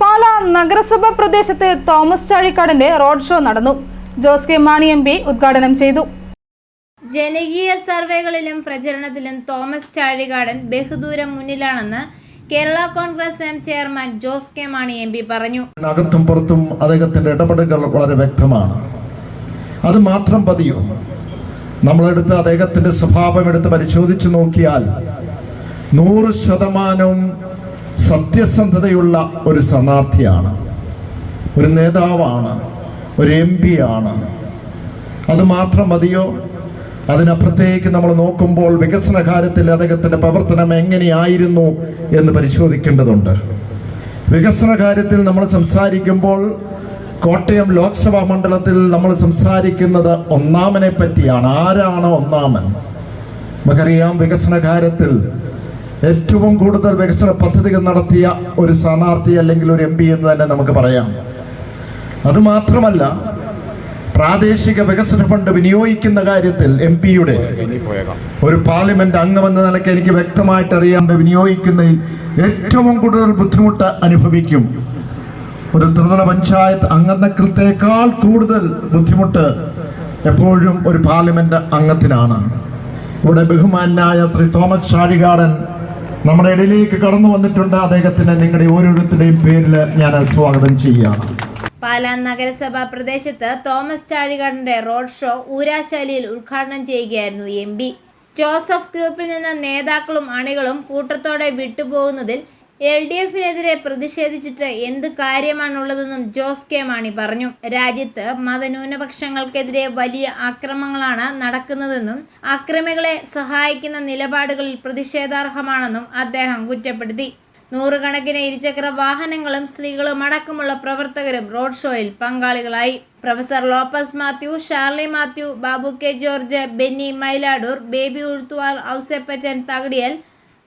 പാലാ നഗരസഭ പ്രദേശത്ത് Thomas ചാഴിക്കാടിന്റെ road show നടന്നു. Jose K Mani M P ഉദ്ഘാടനം ചെയ്തു. ജനകീയ സർവേകളിലും പ്രചരണത്തിലും തോമസ് ചാഴികാടൻ ബഹുദൂരം മുന്നിലാണെന്ന് Kerala Congress M chairman Jose K Mani M P പറഞ്ഞു. അകത്തും പുറത്തും അദ്ദേഹത്തിന്റെ ഇടപെടലുകൾ വളരെ വ്യക്തമാണ്. അത് മാത്രം പതിയോ? നമ്മളെടുത്ത് അദ്ദേഹത്തിന്റെ സ്വഭാവം എടുത്ത് പരിശോധിച്ചു നോക്കിയാൽ നൂറ് ശതമാനവും സത്യസന്ധതയുള്ള ഒരു സ്ഥാനാർത്ഥിയാണ് ഒരു നേതാവാണ് ഒരു എം പി ആണ് അത് മാത്രം മതിയോ? അതിനപ്പുറത്തേക്ക് നമ്മൾ നോക്കുമ്പോൾ വികസന കാര്യത്തിൽ അദ്ദേഹത്തിന്റെ പ്രവർത്തനം എങ്ങനെയായിരുന്നു എന്ന് പരിശോധിക്കേണ്ടതുണ്ട്. വികസന കാര്യത്തിൽ നമ്മൾ സംസാരിക്കുമ്പോൾ കോട്ടയം ലോക്സഭാ മണ്ഡലത്തിൽ നമ്മൾ സംസാരിക്കുന്നത് ഒന്നാമനെ പറ്റിയാണ്. ആരാണ് ഒന്നാമൻ? നമുക്കറിയാം വികസന കാര്യത്തിൽ ഏറ്റവും കൂടുതൽ വികസന പദ്ധതികൾ നടത്തിയ ഒരു സ്ഥാനാർത്ഥി അല്ലെങ്കിൽ ഒരു എം പി എന്ന് തന്നെ നമുക്ക് പറയാം. അത് മാത്രമല്ല പ്രാദേശിക വികസന ഫണ്ട് വിനിയോഗിക്കുന്ന കാര്യത്തിൽ എം പിയുടെ ഒരു പാർലമെന്റ് അംഗമെന്ന നിലയ്ക്ക് എനിക്ക് വ്യക്തമായിട്ട് അറിയാണ്ട് വിനിയോഗിക്കുന്ന ഏറ്റവും കൂടുതൽ ബുദ്ധിമുട്ട് അനുഭവിക്കും. ഒരു ത്രിതല പഞ്ചായത്ത് അംഗത്വത്തേക്കാൾ കൂടുതൽ ബുദ്ധിമുട്ട് എപ്പോഴും ഒരു പാർലമെന്റ് അംഗത്തിനാണ്. ഇവിടെ ബഹുമാനായ ശ്രീ തോമസ് ഷാരികാടൻ നമ്മുടെ ഇടയിലേക്ക് കടന്നു വന്നിട്ടുണ്ട് അദ്ദേഹത്തിന് നിങ്ങളുടെ ഓരോരുത്തരുടെയും പേരിൽ ഞാൻ സ്വാഗതം ചെയ്യുകയാണ്. പാലാ നഗരസഭ പ്രദേശത്ത് തോമസ് ചാഴികാടന്റെ റോഡ് ഷോ ഊരാശാലിയിൽ ഉദ്ഘാടനം ചെയ്യുകയായിരുന്നു എം ജോസഫ് ഗ്രൂപ്പിൽ നിന്ന് നേതാക്കളും അണികളും കൂട്ടത്തോടെ വിട്ടുപോകുന്നതിൽ എൽ ഡി എഫിനെതിരെ പ്രതിഷേധിച്ചിട്ട് എന്ത് കാര്യമാണുള്ളതെന്നും ജോസ് കെ മാണി പറഞ്ഞു. രാജ്യത്ത് മതന്യൂനപക്ഷങ്ങൾക്കെതിരെ വലിയ ആക്രമങ്ങളാണ് നടക്കുന്നതെന്നും അക്രമികളെ സഹായിക്കുന്ന നിലപാടുകളിൽ പ്രതിഷേധാർഹമാണെന്നും അദ്ദേഹം കുറ്റപ്പെടുത്തി. നൂറുകണക്കിന് ഇരുചക്ര വാഹനങ്ങളും സ്ത്രീകളും അടക്കമുള്ള പ്രവർത്തകരും റോഡ് ഷോയിൽ പങ്കാളികളായി. Professor Lopez Mathew Sharly Mathew Babu K George Benny Mailadoor Baby Uzhuthuval Ouseppachan Thakadiyel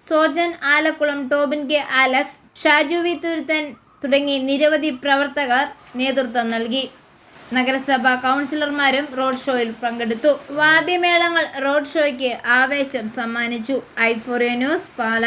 Sojan Alakkulam Tobin K Alex Shaju V. Thuruthan തുടങ്ങി നിരവധി പ്രവർത്തകർ നേതൃത്വം നൽകി. നഗരസഭാ കൗൺസിലർമാരും റോഡ് ഷോയിൽ പങ്കെടുത്തു. വാദ്യമേളങ്ങൾ റോഡ് ഷോയ്ക്ക് ആവേശം സമ്മാനിച്ചു. ഐഫോറിയ ന്യൂസ് പാല.